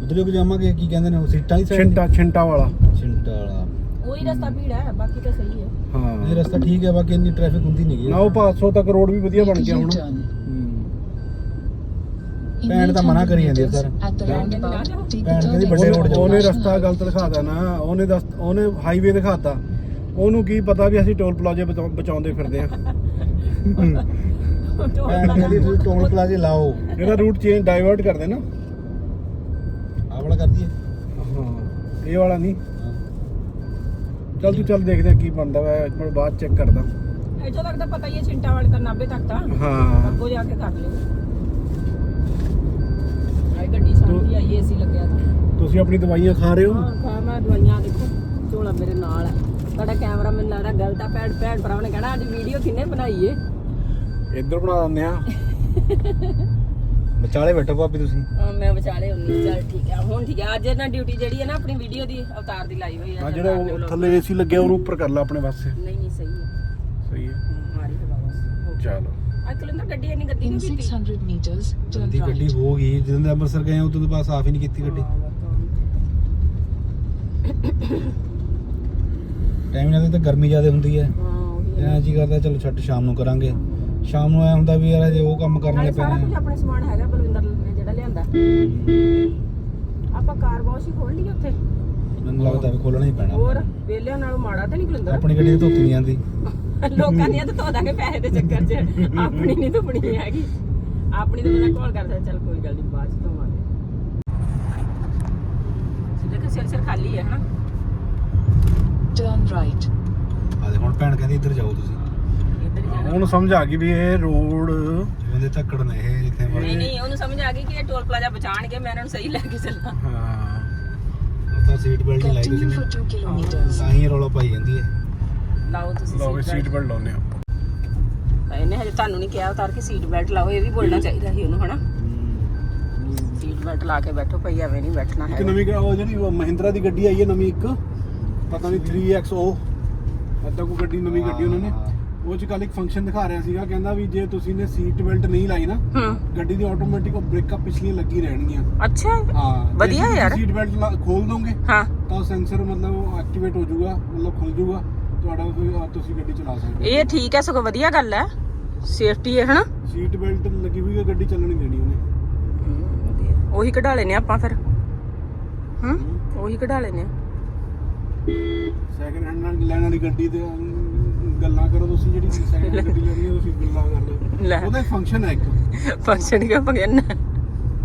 ਉਧਰ ਵੀ ਜਾਵਾਂਗੇ ਕੀ ਕਹਿੰਦੇ ਨੇ ਉਹ ਸੀਟਾਂ ਦੀ side? ਛਿੰਟਾ ਛਿੰਟਾ ਵਾਲਾ। ਛਿੰਟਾ ਵਾਲਾ। ਉਹੀ ਰਸਤਾ ਭੀੜ ਹੈ ਬਾਕੀ ਤਾਂ ਸਹੀ ਹੈ। ਇਹ ਹਾਂ ਰਸਤਾ ਠੀਕ ਹੈ ਬਾਕੀ ਇੰਨੀ ਟ੍ਰੈਫਿਕ ਹੁੰਦੀ ਨਹੀਂ ਨਾ ਉਹ 500 ਤੱਕ ਰੋਡ ਵੀ ਵਧੀਆ ਬਣ ਗਿਆ ਹੁਣ। ਭੈਣ ਤਾਂ ਮਨਾ 800 ਕਰੀ ਜਾਂਦੀ ਸਰ। ਭੈਣ ਕਹਿੰਦੀ ਵੱਡੇ onto ਉਹਨੇ ਰਸਤਾ ਗਲਤ ਦਿਖਾਤਾ ਨਾ ਉਹਨੇ ਦੱਸ ਉਹਨੇ ਹਾਈਵੇ ਦਿਖਾਤਾ। ਉਹਨੂੰ ਕੀ ਪਤਾ ਵੀ ਅਸੀਂ ਟੋਲ ਪਲਾਜ਼ੇ ਬਚਾਉ- ਬਚਾਉਂਦੇ ਫਿਰਦੇ ਆ ਭੈਣ ਕਹਿੰਦੀ ਤੁਸੀਂ ਟੋਲ ਪਲਾਜ਼ੇ ਲਾਓ। ਇਹਦਾ ਰੂਟ ਚੇਂਜ ਡਾਈਵਰਟ ਕਰਦੇ ਨਾ। ਆਹ ਵਾਲਾ ਕਰਦੀ ਹੈ। ਹਾਂ ਇਹ ਵਾਲਾ ਨਹੀਂ। ਚੱਲ ਤੂੰ ਚੱਲ ਦੇਖਦੇ ਆ ਕੀ ਬਣਦਾ ਵਾ ਇੱਕ ਮਿੰਟ ਬਾਅਦ ਚੈੱਕ ਕਰਦਾ। ਇੱਥੋਂ ਤੱਕ ਤਾਂ ਪਤਾ ਹੀ ਹੈ ਛਿੰਟਾ ਵਾਲੇ ਤਾਂ 90 ਤੱਕ ਤਾਂ। ਹਾਂ। ਅੱਗੋਂ ਜਾ ਕੇ ਕਰ ਲਿਓ। ਆਈ ਗੱਡੀ ਸਾਡੀ ਆਈ ਏਸੀ ਲੱਗਿਆ ਤਾਂ। ਤੁਸੀਂ ਆਪਣੀ ਦਵਾਈਆਂ ਖਾ ਰਹੇ ਹੋ? ਹਾਂ ਖਾ ਮੈਂ ਦਵਾਈਆਂ ਦੇਖੋ ਝੋਲਾ ਮੇਰੇ ਨਾਲ ਹੈ। ਤੁਹਾਡਾ ਕੈਮਰਾ ਮੈਨੂੰ ਲੱਗਦਾ ਗਲਤ ਆ ਭੈਣ ਭੈਣ ਭਰਾਵਾਂ ਨੇ ਕਹਿਣਾ ਅੱਜ ਵੀਡੀਓ ਕਿੰਨੇ ਬਣਾਈ ਏ? ਇੱਧਰ ਬਣਾ ਦਿੰਦੇ ਆ। ਵਿਚਾਲੇ ਬੈਠੋ ਭਾਬੀ ਤੁਸੀਂ। ਹਾਂ, ਮੈਂ ਵਿਚਾਲੇ ਹੁੰਨੀ ਚੱਲ ਠੀਕ ਹੈ ਹੁਣ ਠੀਕ ਹੈ ਅੱਜ ਨਾ ਡਿਊਟੀ ਜਿਹੜੀ ਹੈ ਨਾ ਆਪਣੀ ਵੀਡੀਓ ਦੀ ਅਵਤਾਰ ਦੀ ਲਾਈ ਹੋਈ ਹੈ ਆ ਜਿਹੜਾ ਉਹ ਥੱਲੇ ਏਸੀ ਲੱਗਿਆ ਉਹਨੂੰ ਉੱਪਰ ਕਰ ਲਾ ਆਪਣੇ ਪਾਸੇ ਨਹੀਂ ਨਹੀਂ ਸਹੀ ਹੈ ਸਹੀ ਹੈ ਮਾਰੀ ਹਵਾ ਬਸ ਚਲੋ। ਅੱਜ ਗੱਡੀ ਇੰਨੀ ਗੱਡੀ In ਨਹੀਂ ਕੀਤੀ? 600 meters, turn ਜਲਦੀ ਗੱਡੀ right. ਹੋ ਗਈ ਜਦੋਂ ਦੇ ਅੰਮ੍ਰਿਤਸਰ ਗਏ ਉਦੋਂ ਤੋਂ ਬਾਅਦ ਸਾਫ਼ ਹੀ ਨਹੀਂ ਕੀਤੀ ਗੱਡੀ। ਟਾਈਮ ਨਾਲ ਤਾਂ ਗਰਮੀ ਜ਼ਿਆਦਾ ਹੁੰਦੀ ਹੈ। ਹਾਂ ਉਹੀ ਹੈ। ਐਂ ਜੀ ਕਰਦਾ ਚਲੋ ਛੱਡ ਸ਼ਾਮ ਨੂੰ ਕਰਾਂਗੇ। ਸ਼ਾਮ ਨੂੰ ਐ ਹੁੰਦਾ ਵੀ ਯਾਰ ਜੇ ਉਹ ਕੰਮ ਕਰਨ ਨਾਲੇ ਵਾਲੇ ਸਾਰਾ ਕੁਝ ਪੈਣੇ ਆਪਣੇ ਸਮਾਨ ਹੈਗਾ ਬਲਵਿੰਦਰ ਨੇ ਜਿਹੜਾ ਲਿਆਂਦਾ। ਆਪਾਂ ਕਾਰ ਵਾਸ਼ ਹੀ ਖੋਲ ਲਈ ਉੱਥੇ। ਮੈਨੂੰ ਲੱਗਦਾ ਵੀ ਖੋਲਣਾ ਹੀ ਪੈਣਾ। ਹੋਰ ਵੇਲਿਆਂ ਨਾਲੋਂ ਮਾੜਾ ਤੇ ਨਹੀਂ ਕੁਲਿੰਦਰ ਆਪਣੀ ਗੱਡੀ ਧੋਤੀ ਨਹੀਂ ਜਾਂਦੀ। ਲੋਕਾਂ ਦੀਆਂ ਤਾਂ ਧੋ ਦਾਂਗੇ ਪੈਸੇ ਦੇ ਚੱਕਰ 'ਚ। ਆਪਣੀ ਨਹੀਂ ਧੁਪਣੀ ਹੈਗੀ। ਆਪਣੀ ਤਾਂ ਬੰਦਾ ਕਾਲ ਕਰਦਾ ਚੱਲ ਕੋਈ ਗੱਲ ਨਹੀਂ ਬਾਅਦ 'ਚ ਧੋਵਾਂਗੇ। ਸਿੱਧਾ ਕਿ ਸਿਰ ਸਿਰ ਖਾਲੀ ਹੈ ਹਨਾ? Turn right. ਆ ਦੇ ਹੁਣ ਭੈਣ ਕਹਿੰਦੀ ਇੱਧਰ ਜਾਓ ਤੁਸੀਂ। ਹੁਣ ਸਮਝ ਆ ਗਈ ਵੀ ਇਹ ਰੋਡ ਜਿਵੇਂ ਦੇ ਧੱਕੜ ਨੇ ਇਹ ਜਿੱਥੇ ਨਹੀਂ ਮਰਜ਼ੀ। ਨਹੀਂ ਉਹਨੂੰ ਸਮਝ ਆ ਗਈ ਕਿ ਇਹ ਟੋਲ ਪਲਾਜ਼ਾ ਬਚਾਣਗੇ ਮੈਂ ਇਹਨਾਂ ਨੂੰ ਸਹੀ ਲੈ ਕੇ ਚੱਲਾਂ। ਹਾਂ। ਉਹ ਤਾਂ ਸੀਟ ਬੈਲਟ ਨਹੀਂ ਲਾਈ Continue ਤੁਸੀਂ for ਨੇ 2 kilometers. ਤਾਂ ਹੀ ਰੌਲਾ ਪਾਈ ਜਾਂਦੀ ਹੈ। ਲਾਓ ਤੁਸੀਂ ਲਓ ਵੀ ਸੀਟ ਸੀਟ ਬੈਲਟ ਲਾਉਨੇ ਆ ਇਹਨੇ ਹਜੇ ਤੁਹਾਨੂੰ ਨਹੀਂ ਕਿਹਾ ਉਤਾਰ ਕੇ ਸੀਟ ਬੈਲਟ ਲਾਓ ਇਹ ਵੀ ਬੋਲਣਾ ਚਾਹੀਦਾ ਸੀ ਉਹਨੂੰ ਹਨਾ? ਸੀਟ ਬੈਲਟ ਲਾ ਕੇ ਬੈਠੋ ਭਈ ਐਵੇਂ ਨਹੀਂ ਬੈਠਣਾ ਇੱਕ ਹੈ ਨਵੀਂ ਗ- ਉਹ ਜਿਹੜੀ ਉਹ ਮਹਿੰਦਰਾ ਦੀ ਗੱਡੀ ਆਈ ਹੈ ਨਵੀਂ ਇੱਕ। ਪਤਾ ਨਹੀਂ 3XO ਏਦਾਂ ਕੋਈ ਗੱਡੀ ਨਵੀਂ ਗੱਡੀ ਉਹਨਾਂ ਨੇ। ਉਹ ਚ ਕੱਲ ਇੱਕ ਫੰਕਸ਼ਨ ਦਿਖਾ ਰਿਹਾ ਸੀਗਾ ਕਹਿੰਦਾ ਵੀ ਜੇ ਤੁਸੀਂ ਨੇ ਸੀਟ ਬੈਲਟ ਨਹੀਂ ਲਾਈ ਨਾ ਹੂੰ। ਗੱਡੀ ਦੀ ਆਟੋਮੈਟਿਕ ਬ੍ਰੇਕਾਂ ਪਿਛਲੀਆਂ ਲੱਗੀ ਰਹਿਣਗੀਆਂ। ਅੱਛਾ ਹਾਂ ਵਧੀਆ ਯਾਰ। ਸੀਟ ਬੈਲਟ ਖੋਲ ਦੋਗੇ ਹਾਂ। ਤਾਂ ਸੈਂਸਰ ਮਤਲਬ ਐਕਟੀਵੇਟ ਹੋ ਜਾਊਗਾ ਮਤਲਬ ਖੁੱਲ ਜਾਊਗਾ ਤੁਹਾਡਾ ਫਿਰ, ਅਹ, ਤੁਸੀਂ ਗੱਡੀ ਚਲਾ ਸਕਦੇ ਇਹ ਠੀਕ ਹੈ ਸਗੋਂ ਵਧੀਆ ਗੱਲ ਹੈ। ਸੇਫਟੀ ਹੈ ਹਨਾ? ਹੋ ਸੀਟ ਬੈਲਟ ਲੱਗੀ ਹੋਈ ਹੈ ਗੱਡੀ ਚੱਲਣ ਨਹੀਂ ਦੇਣੀ ਉਹਨੇ। ਉਹੀ ਕਢਾ ਲੈਨੇ ਆਪਾਂ ਫਿਰ। ਹੂੰ ਉਹੀ ਕਢਾ ਲੈਨੇ ਆ ਸੈਕਿੰਡ ਹੈਂਡ ਨਾਲ ਲੈਣ ਵਾਲੀ ਗੱਡੀ ਤੇ ਅਮ, ਗੱਲਾਂ ਕਰੋ ਤੁਸੀਂ ਜਿਹੜੀ ਸੈਕਿੰਡ ਹੈਂਡ ਗੱਡੀ ਲੈਣੀ ਹੈ ਤੁਸੀਂ ਗੱਲਾਂ ਕਰ ਲੈ। ਲਓ ਉਹਦਾ ਫੰਕਸ਼ਨ ਹੈ ਇੱਕ। ਫੰਕਸ਼ਨ ਕਿਉਂ ਪਗਨ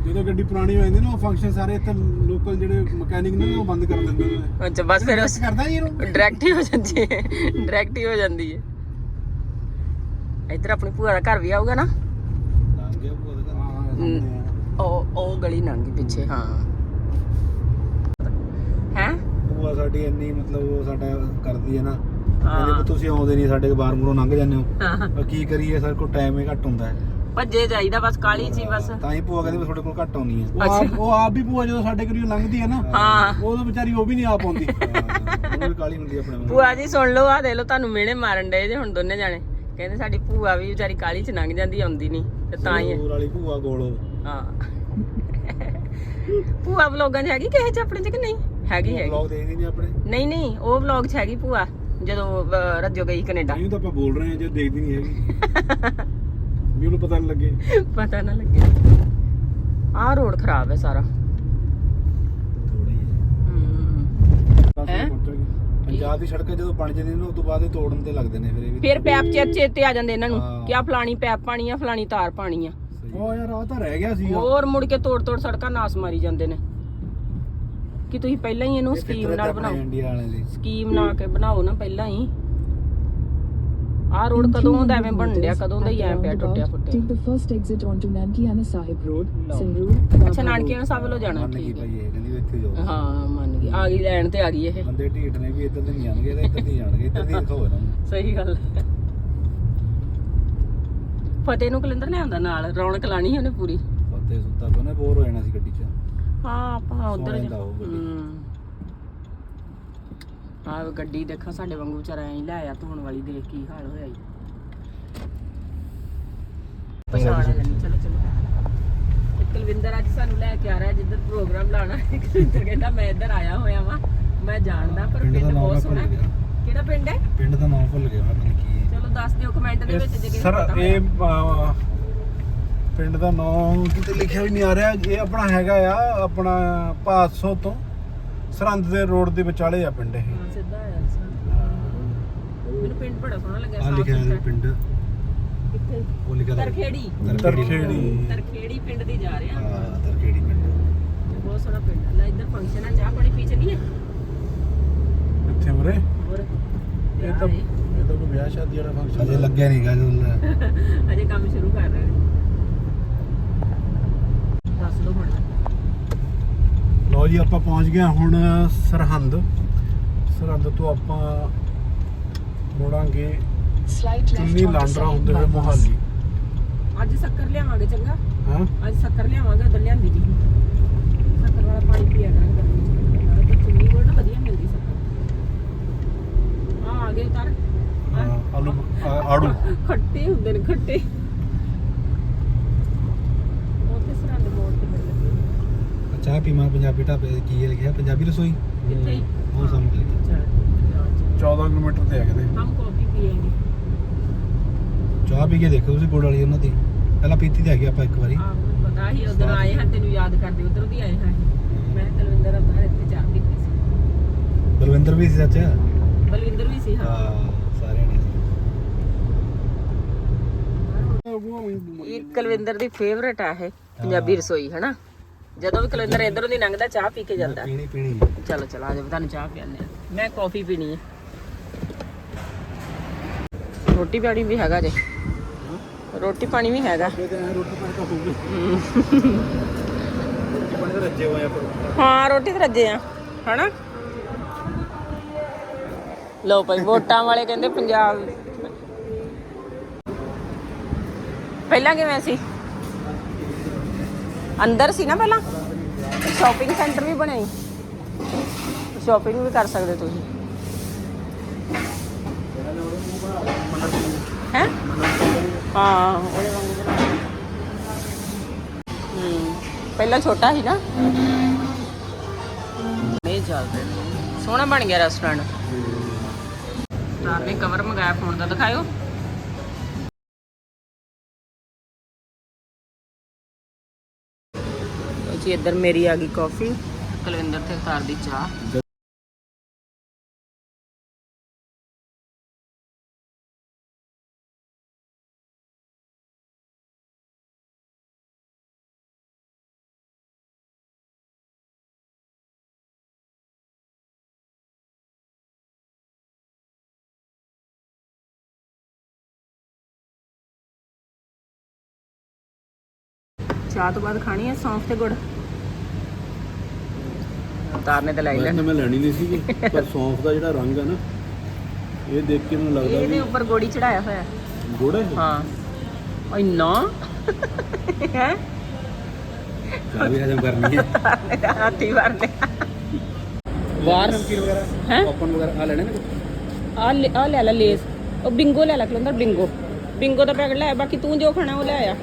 ਜਦੋਂ ਗੱਡੀ ਪੁਰਾਣੀ ਹੋ ਜਾਂਦੀ ਨਾ ਉਹ ਫੰਕਸ਼ਨ ਸਾਰੇ ਇੱਥੇ ਲੋਕਲ ਜਿਹੜੇ ਮਕੈਨਿਕ ਨੇ ਉਹ ਬੰਦ ਕਰ ਦਿੰਦੇ ਨੇ। ਅੱਛਾ ਬਸ ਫਿਰ Press ਕਰਦਾ ਜੀ ਇਹਨੂੰ। ਡਾਇਰੈਕਟ ਹੀ ਹੋ ਜਾਂਦੀ ਹੈ। ਡਾਇਰੈਕਟ ਹੀ ਹੋ ਜਾਂਦੀ ਹੈ। ਇੱਧਰ ਆਪਣੀ ਭੂਆ ਦਾ ਘਰ ਵੀ ਆਊਗਾ ਨਾ? ਲੰਘ ਗਿਆ ਭੂਆ ਦੇ ਘਰ। ਹਾਂ, ਸਾਹਮਣੇ ਆ। ਉਹ ਉਹ ਗਲੀ ਲੰਘ ਗਈ ਪਿੱਛੇ ਹਾਂ। ਹੈ? ਭੂਆ ਸਾਡੀ ਇੰਨੀ ਮਤਲਬ ਉਹ ਸਾਡਾ ਕਰਦੀ ਹੈ ਨਾ। ਹਾਂ। ਕਹਿੰਦੇ ਵੀ ਤੁਸੀਂ ਆਉਂਦੇ ਨਹੀਂ ਸਾਡੇ ਬਾਹਰ ਮੂਰੋਂ ਲੰਘ ਜਾਂਦੇ ਹੋ। ਹਾਂ। ਪਰ ਕੀ ਕਰੀਏ ਸਾਡੇ ਕੋਲ ਟਾਈਮ ਹੀ ਘੱਟ ਹੁੰਦਾ ਹੈ। ਭੱਜੇ ਜਾਈਦਾ ਬਸ ਕਾਲੀ ਚ ਹੀ ਬਸ ਤਾਂ ਹੀ ਭੂਆ ਕਹਿੰਦੇ ਵੀ ਤੁਹਾਡੇ ਕੋਲ ਘੱਟ ਆਉਣੀ ਹੈ। ਉਹ ਆਪ ਉਹ ਆਪ ਵੀ ਭੂਆ ਜਦੋਂ ਸਾਡੇ ਕੋਲੋਂ ਲੰਘਦੀ ਹੈ ਨਾ ਹਾਂ। ਉਹ ਤਾਂ ਵਿਚਾਰੀ ਉਹ ਵੀ ਨਹੀਂ ਆ ਪਾਉਂਦੀ ਉਹਨੂੰ ਵੀ ਕਾਲੀ ਹੁੰਦੀ ਆਪਣੇ ਵਾਂਗੂ। ਭੂਆ ਜੀ ਸੁਣ ਲਓ ਆ ਦੇ ਲਓ ਤੁਹਾਨੂੰ ਮਿਹਣੇ ਮਾਰਨ ਡਏ ਜੇ ਹੁਣ ਦੋਨੇ ਜਾਣੇ। ਕਹਿੰਦੇ ਸਾਡੀ ਭੂਆ ਵੀ ਵਿਚਾਰੀ ਕਾਲੀ ਚ ਲੰਘ ਜਾਂਦੀ ਆਉਂਦੀ ਨਹੀਂ ਤੇ ਤਾਂ ਹੀ ਹੈ। ਸੰਗਰੂਰ ਵਾਲੀ ਭੂਆ ਗੋਲੋ ਹਾਂ। ਭੂਆ ਵਲੋਗਾਂ 'ਚ ਹੈਗੀ ਕਿਸੇ 'ਚ ਆਪਣੇ 'ਚ ਕਿ ਨਹੀਂ? ਹੈਗੀ ਹੈਗੀ। ਵਲੌਗ ਦੇਖਦੀ ਨਹੀਂ ਆਪਣੇ? ਨਹੀਂ ਨਹੀਂ ਉਹ ਵਲੌਗ 'ਚ ਹੈਗੀ ਭੂਆ। ਜਦੋਂ ਅਹ, ਰੱਜੋ ਗਈ ਕੈਨੇਡਾ। ਨਹੀਂ ਤਾਂ ਆਪਾਂ ਬੋਲ ਰਹੇ ਹਾਂ ਜੇ ਦੇਖਦੀ ਨਹੀਂ ਹੈਗੀ। ਵੀ ਉਹਨੂੰ ਪਤਾ ਨਹੀਂ ਲੱਗੇ। ਪਤਾ ਨਾ ਲੱਗੇ। ਆਹ ਰੋਡ ਖਰਾਬ ਹੈ ਸਾਰਾ। ਥੋੜੀ ਹਮ। ਹੈਂ? ਪੰਜਾਬ ਦੀ ਸੜਕਾਂ ਜਦੋਂ ਬਣ ਜਾਂਦੀਆਂ ਨੇ ਉਸ ਤੋਂ ਬਾਅਦ ਇਹ ਤੋੜਨ ਤੇ ਲੱਗਦੇ ਨੇ ਫਿਰ ਇਹ ਵੀ। ਫਿਰ ਪੈਪ ਚੇਤੇ ਆ ਜਾਂਦੇ ਇਹਨਾਂ ਨੂੰ। ਕਿ ਆ ਫਲਾਣੀ ਪੈਪ ਪਾਣੀ ਆ ਫਲਾਣੀ ਤਾਰ ਪਾਣੀ ਆ। ਉਹ ਯਾਰ ਆ ਤਾਂ ਰਹਿ ਗਿਆ ਸੀਗਾ। ਹੋਰ ਮੁੜ ਕੇ ਤੋੜ ਤੋੜ ਸੜਕਾਂ ਨਾਸ ਮਾਰੀ ਜਾਂਦੇ ਨੇ। ਕਿ ਤੁਸੀਂ ਪਹਿਲਾਂ ਹੀ ਇਹਨੂੰ ਇਹ ਸਕੀਮ ਨਾਲ ਬਣਾਓ। ਇੰਡੀਆ ਵਾਲਿਆਂ ਦੀ ਸਕੀਮ ਨਾ ਕੇ ਬਣਾਓ ਨਾ ਪਹਿਲਾਂ ਹੀ। ਆਹ ਰੋਡ ਕਦੋਂ ਦਾ ਐਵੇਂ ਬਣ ਡਿਆ ਕਦੋਂ ਦਾ ਹੀ ਐਂ ਪਿਆ ਟੁੱਟਿਆ ਫੁੱਟਿਆ। Take the first exit onto Nankiana Sahib Road, ਲਓ। Sangrur, ਅੱਛਾ Nagpur ਨਾਨਕੀਆਂ ਸਾਹਿਬ ਵੱਲੋਂ ਜਾਣਾ ਮੰਨ ਗਈ ਠੀਕ ਹੈ। ਭਾਈ ਇਹ ਕਹਿੰਦੀ ਵੀ ਇੱਥੇ ਜਾਓ। ਹਾਂ ਮੰਨ ਗਈ। ਆ ਗਈ ਲੈਣ ਤੇ ਆ ਗਈ ਇਹ। ਬੰਦੇ ਢੀਠ ਨੇ ਵੀ ਇੱਧਰ ਦੇ ਨਹੀਂ ਜਾਣਗੇ ਤੇ ਇੱਧਰ ਦੀ ਜਾਣਗੇ ਇੱਧਰ ਦੀ ਦਿਖਾਓ ਇਹਨਾਂ ਨੂੰ। ਸਹੀ ਗੱਲ ਹੈ। ਫਤਿਹ ਨੂੰ ਕਲਿੰਦਰ ਨੇ ਆਉਂਦਾ ਨਾਲ ਰੌਣਕ ਲਾਣੀ ਉਹਨੇ ਪੂਰੀ। ਫੱਤੇ ਸੁੱਤਾ ਪਿਆ ਉਹਨੇ ਬੋਰ ਹੋ ਜਾਣਾ ਸੀ ਗੱਡੀ 'ਚ। ਹਾਂ ਆਪਾਂ ਉਧਰ ਜਾਂਦਾ ਉਹ ਗੱਡੀ। ਆ ਗੱਡੀ ਦੇਖਾਂ ਸਾਡੇ ਵਾਂਗੂ ਵਿਚਾਰਾ ਐਂ ਲੈ ਆਇਆ ਧੋਣ ਵਾਲੀ ਦੇਖ ਕੀ ਹਾਲ ਹੋਇਆ ਈ। ਪਛਾਣ ਲੈਣੀ ਚਲੋ ਚਲੋ। ਤੇ ਕੁਲਵਿੰਦਰ ਅੱਜ ਸਾਨੂੰ ਲੈ ਕੇ ਆ ਰਿਹਾ ਜਿੱਧਰ ਪ੍ਰੋਗਰਾਮ ਲਾਣਾ ਕੁਲਵਿੰਦਰ ਕਹਿੰਦਾ ਮੈਂ ਇੱਧਰ ਆਇਆ ਹੋਇਆ ਵਾਂ ਮੈਂ ਜਾਣਦਾ ਪਰ ਪਿੰਡ ਦਾ ਨਾਮ ਬਹੁਤ ਮੈਂ ਸੋਹਣਾ ਭੁੱਲ ਹੈ। ਗਿਆ। ਕਿਹੜਾ ਪਿੰਡ ਹੈ? ਪਿੰਡ ਦਾ ਨਾਮ ਭੁੱਲ ਗਿਆ ਮੈਂ ਪਤਾ ਨਹੀਂ ਕੀ ਹੈ। ਚਲੋ ਦੱਸ ਦਿਓ ਕਮੈਂਟ ਦੇ ਵਿੱਚ ਜੇ ਕਿਸੇ ਨੂੰ ਸਰ ਪਤਾ ਇਹ ਹੋਇਆ। ਅਹ, ਪਿੰਡ ਦਾ ਨਾਮ ਕਿਤੇ ਲਿਖਿਆ ਵੀ ਨਹੀਂ ਆ ਰਿਹਾ। ਇਹ ਆਪਣਾ ਹੈਗਾ ਆ ਆਪਣਾ 500 ਤੋਂ ਸਰਹੰਦ ਦੇ ਰੋਡ ਦੇ ਵਿਚਾਲੇ ਆ ਪਿੰਡ ਇਹ। ਹਾਂ ਸਿੱਧਾ ਆਇਆ ਸੀ ਮੈਨੂੰ ਪਿੰਡ ਬੜਾ ਸੋਹਣਾ ਲੱਗਿਆ ਆ ਸਾਫ਼ ਲਿਖਿਆ ਹੈ ਸੁਥਰਾ। ਪਿੰਡ। ਕਿੱਥੇ? ਉਹ ਲਿਖਿਆ ਤਾਂ- ਤਰਖੇੜੀ। ਤਰਖੇੜੀ। ਤਰਖੇੜੀ ਪਿੰਡ ਦੀ ਜਾ ਰਹੇ। ਆ ਹਾਂ ਤਰਕੇੜੀ ਪਿੰਡ। ਬਹੁਤ ਸੋਹਣਾ ਪਿੰਡ ਹੈ ਲੈ ਇੱਧਰ ਫੰਕਸ਼ਨ ਹੈ ਚਾਹ ਪਾਣੀ ਪੀ ਚਲੀਏ? ਇੱਥੇ ਉਰੇ ਹੋਰ? ਇਹ ਤਾਂ ਇਹ ਤਾਂ ਕੋਈ ਵਿਆਹ ਸ਼ਾਦੀ ਵਾਲਾ ਫੰਕਸ਼ਨ ਅਜੇ ਲੱਗਿਆ ਨਹੀਂ ਗਾ ਜਦੋਂ ਅਜੇ ਕੰਮ ਸ਼ੁਰੂ ਕਰ ਰਹੇ ਨੇ। ਲਓ ਜੀ ਆਪਾਂ ਪਹੁੰਚ ਗਏ ਹੁਣ ਸਰਹੰਦ। ਸਰਹੰਦ ਤੋਂ ਆਪਾਂ ਮੁੜਾਂਗੇ ਚੁੰਨੀ ਲਾਂਡਰਾ ਹੁੰਦੇ ਹੋਏ. ਮੋਹਾਲੀ। ਅੱਜ ਸ਼ੱਕਰ ਲਿਆਵਾਂਗੇ ਚੰਗਾ? ਹਾਂ? ਅੱਜ ਸ਼ੱਕਰ ਲਿਆਵਾਂਗੇ ਉਧਰ ਲਿਆਂਦੀ ਜੀ ਸ਼ੱਕਰ ਵਾਲਾ ਪਾਣੀ ਪੀਆ ਕਰਾਂਗੇ ਨਾਲੇ ਤੇ ਚੁੰਨੀ ਕੋਲ ਨਾ ਵਧੀਆ ਮਿਲਦੀ ਸ਼ੱਕਰ। ਆ ਆ ਗਏ ਉਤਾਰ ਆਲੂ ਆੜੂ। ਖੱਟੇ ਹੁੰਦੇ ਨੇ ਖੱਟੇ ਉੱਥੇ ਸਰਹੰਦ ਮੋੜ ਤੇ ਮਿਲ ਲੱਗੇ ਚਾਹ ਪੀਵਾਂ ਪੰਜਾਬੀ ਢਾਬੇ ਤੇ ਕੀ ਲਿਖਿਆ? ਪੰਜਾਬੀ ਰਸੋਈ? ਉਹ ਸਮਝ ਲਿਆ 14 ਕਿਲੋਮੀਟਰ ਤੇ ਆ ਕਿਤੇ ਹਮ ਕਾਫੀ ਪੀਏਗੇ। ਚਾਹ ਪੀ ਕੇ ਦੇਖੋ ਤੁਸੀਂ ਗੁੜ ਵਾਲੀ ਉਹਨਾਂ ਦੀ। ਪਹਿਲਾਂ ਪੀਤੀ ਤੇ ਹੈਗੀ ਆਪਾਂ ਇੱਕ ਵਾਰੀ। ਪਤਾ ਹੀ ਉਧਰ ਆਏ ਹਾਂ ਤੈਨੂੰ ਯਾਦ ਕਰਦੇ ਉਧਰ ਵੀ ਆਏ ਹਾਂ ਅਸੀਂ। ਮੈਂ ਤਲਵਿੰਦਰ ਅੰਦਰ ਇੱਥੇ ਚਾਹ ਪੀਤੀ ਸੀ। ਬਲਵਿੰਦਰ ਵੀ ਸੀ ਸੱਚ? ਹਾਂ ਬਲਵਿੰਦਰ ਵੀ ਸੀ ਹਾਂ। ਇਹ ਕੁਲਵਿੰਦਰ ਦੀ ਫੇਵਰਟ ਆ ਇਹ ਪੰਜਾਬੀ ਰਸੋਈ ਹਨਾ? ਜਦੋਂ ਵੀ ਕੁਲਵਿੰਦਰ ਇਧਰੋਂ ਦੀ ਲੰਘਦਾ ਚਾਹ ਪੀ ਕੇ ਜਾਂਦਾ। ਪੀਣੀ ਪੀਣੀ ਚਲੋ ਚਲੋ ਆਜੋ ਤੁਹਾਨੂੰ ਚਾਹ ਪਿਆਉਂਦੇ ਆ ਮੈਂ ਕਾਫੀ ਪੀਣੀ ਹੈ। ਰੋਟੀ ਪਾਣੀ ਵੀ ਹੈਗਾ ਜੇ। ਰੋਟੀ ਪਾਣੀ ਵੀ ਹੈਗਾ। ਰੋਟੀ ਪਾਣੀ ਤਾਂ ਹੋਊਗੀ। ਰੋਟੀ ਪਾਣੀ ਤਾਂ ਰੱਜੇ ਹੋਏ ਆ ਹਾਂ ਰੋਟੀ ਤੇ ਰੱਜੇ ਆ ਹਨਾ? ਲਓ ਭਾਈ ਵੋਟਾਂ ਵਾਲੇ ਕਹਿੰਦੇ ਪੰਜਾਬ। ਪਹਿਲਾਂ ਕਿਵੇਂ ਸੀ? ਅੰਦਰ ਸੀ ਨਾ ਪਹਿਲਾਂ? ਸ਼ਾਪਿੰਗ ਸੈਂਟਰ ਵੀ ਬਣਿਆ ਸ਼ਾਪਿੰਗ ਵੀ ਕਰ ਸਕਦੇ ਤੁਸੀਂ। ਹੈ? ਹਾਂ ਉਹਦੇ ਵਾਂਗੂ ਬਣਾ ਹੂੰ ਪਹਿਲਾਂ ਛੋਟਾ ਸੀ ਨਾ? ਸੋਹਣਾ ਬਣ ਗਿਆ ਰੈਸਟੋਰੈਂਟ ਸਟਾਰ ਨੇ ਕਵਰ ਮੰਗਾਇਆ ਫੋਨ ਦਾ ਦਿਖਾਇਓ। ਜੀ ਇੱਧਰ ਮੇਰੀ ਆ ਗਈ ਕਾਫੀ ਕੁਲਵਿੰਦਰ ਤੇ ਅਵਤਾਰ ਦੀ ਚਾਹ। ਚਾਹ ਤੋਂ ਬਾਅਦ ਖਾਣੀ ਹੈ ਸੌਂਫ ਤੇ ਗੁੜ। ਅਵਤਾਰ ਨੇ ਤਾਂ ਲੈ ਲੈਣਾ ਮੈਂ ਲੈਣੀ ਨਹੀਂ ਸੀਗੀ ਪਰ ਸੌਂਫ ਦਾ ਜਿਹੜਾ ਰੰਗ ਹੈ ਨਾ ਇਹ ਦੇਖ ਕੇ ਮੈਨੂੰ ਲੱਗਦਾ ਇਹਦੇ ਉੱਪਰ ਗੋੜੀ ਚੜਾਇਆ ਹੋਇਆ ਗੁੜ ਹੈ ਹਾਂ। ਇੰਨਾ? ਹੈ? ਚਾਹ ਵੀ ਹਜਮ ਕਰਨੀ ਹੈ। ਹਾਥੀ ਵਰਦੇ ਬਾਹਰ ਨਮਕੀਨ ਵਗੈਰਾ? ਹੈ? ਪੌਪਕੌਰਨ ਵਗੈਰਾ ਆ ਲੈਣੇ ਨੇ ਆ ਲੈ ਆ ਲੈ ਲੈ ਲੇਸ। ਉਹ ਬਿੰਗੋ ਲੈ ਲੈ ਕਲੰਦਰ ਬਿੰਗੋ। ਬਿੰਗੋ ਦਾ ਪੈਕਟ ਲੈ ਬਾਕੀ ਤੂੰ ਜੋ ਖਾਣਾ ਉਹ ਲੈ ਆ।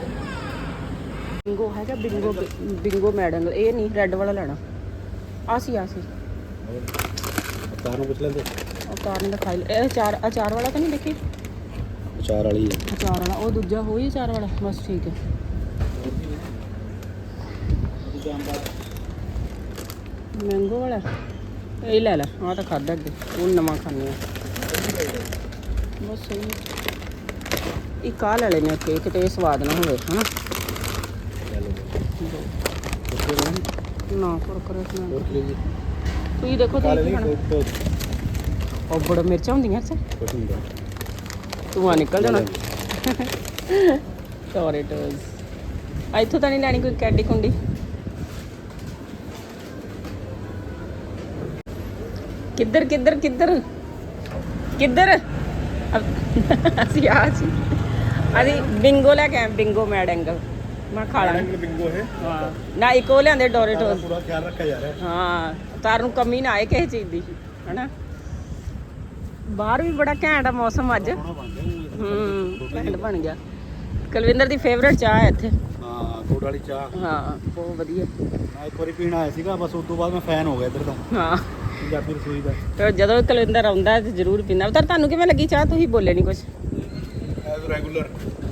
ਬਿੰਗੋ ਹੈਗਾ ਬਿੰਗੋ ਬਿੰਗੋ ਮੈਡਮ ਇਹ ਨਹੀਂ ਰੈੱਡ ਵਾਲਾ ਲੈਣਾ। ਆ ਸੀ ਆ ਸੀ। ਤਾਰ ਨੂੰ ਪੁੱਛ ਲੈਂਦੇ। ਅਚਾਰ ਨੇ ਦਿਖਾਈ ਇਹ ਅਚਾਰ ਅਚਾਰ ਵਾਲਾ ਤਾਂ ਨਹੀਂ ਦੇਖੀ? ਚਾਰ ਵਾਲੀ ਹੈ ਅਚਾਰ ਵਾਲਾ ਉਹ ਦੂਜਾ ਹੋਈ ਅਚਾਰ ਵਾਲਾ? ਬਸ ਠੀਕ ਹੈ ਮੈਂਗੋ ਵਾਲਾ? ਇਹ ਲੈ ਲੈ ਆਹ ਤਾਂ ਖਾਦਾ ਅੱਗੇ ਉਹ ਨਵਾਂ ਖਾਣੇ ਆ। ਬਸ ਸਹੀ ਇੱਕ ਆਹ ਲੈ ਕਿਤੇ ਇਹ ਸਵਾਦ ਨਾ ਹੋਵੇ ਹਨਾ? ਨਾ ਕੁਰਕਰੇ ਨਾ ਹੋਰ ਕੀ ਜੀ? ਤੁਸੀਂ ਦੇਖੋ ਖਾ ਤੁਸੀਂ ਕੀ ਲੈਣੀ ਖਾਣਾ? ਕੋਈ ਉਹ ਬੜਾ ਮਿਰਚਾਂ ਹੁੰਦੀਆਂ ਸਰ ਧੂਆਂ ਨਿਕਲ ਜਾਣਾ। ਟੋਰੇਟੋਸ ਇੱਥੋਂ ਤਾਂ ਨਹੀਂ ਲੈਣੀ ਕੋਈ ਕੈਡੀ ਕੁੰਡੀ। ਕਿੱਧਰ ਕਿੱਧਰ ਕਿੱਧਰ? ਕਿੱਧਰ? ਅਸੀਂ ਆ ਸੀ ਅਸੀਂ ਬਿੰਗੋ ਲੈ ਕੇ ਆਏ ਬਿੰਗੋ ਮੈਡ ਐਂਗਲ। ਮੈਂ ਖਾ ਲਾਂਗੀ ਬਿੰਗੋ ਹੈ ਹਾਂ। ਨਾ ਇੱਕ ਉਹ ਲਿਆਂਦੇ ਡੋਰੇਟੋਸ ਪੂਰਾ ਖਿਆਲ ਰੱਖਿਆ ਜਾ ਰਿਹਾ। ਹਾਂ ਤਾਰ ਨੂੰ ਕਮੀ ਨਾ ਆਏ ਕਿਸੇ ਚੀਜ਼ ਦੀ ਹਨਾ? ਬਾਹਰ ਵੀ ਬੜਾ ਘੈਂਟ ਆ ਮੌਸਮ ਅੱਜ। ਹੂੰ ਘੈਂਟ ਬਣ ਗਿਆ। ਕੁਲਵਿੰਦਰ ਦੀ ਫੇਵਰੇਟ ਚਾਹ ਹੈ ਇੱਥੇ। ਹਾਂ ਗੁੜ ਵਾਲੀ ਚਾਹ। ਹਾਂ ਬਹੁਤ ਵਧੀਆ। ਮੈਂ ਇੱਕ ਵਾਰੀ ਪੀਣ ਆਇਆ ਸੀਗਾ ਬਸ ਉਸ ਤੋਂ ਬਾਅਦ ਮੈਂ ਫੈਨ ਹੋ ਗਿਆ ਇੱਧਰ ਦਾ। ਹਾਂ। ਪੰਜਾਬੀ ਰਸੋਈ ਦਾ। ਤੇ ਜਦੋਂ ਕੁਲਵਿੰਦਰ ਆਉਂਦਾ ਤੇ ਜ਼ਰੂਰ ਪੀਂਦਾ। ਪਰ ਤੁਹਾਨੂੰ ਕਿਵੇਂ ਲੱਗੀ ਚਾਹ? ਤੁਸੀਂ ਬੋਲੇ ਨਹੀਂ ਕੁਝ ਐਜ਼ ਰੈਗੂਲਰ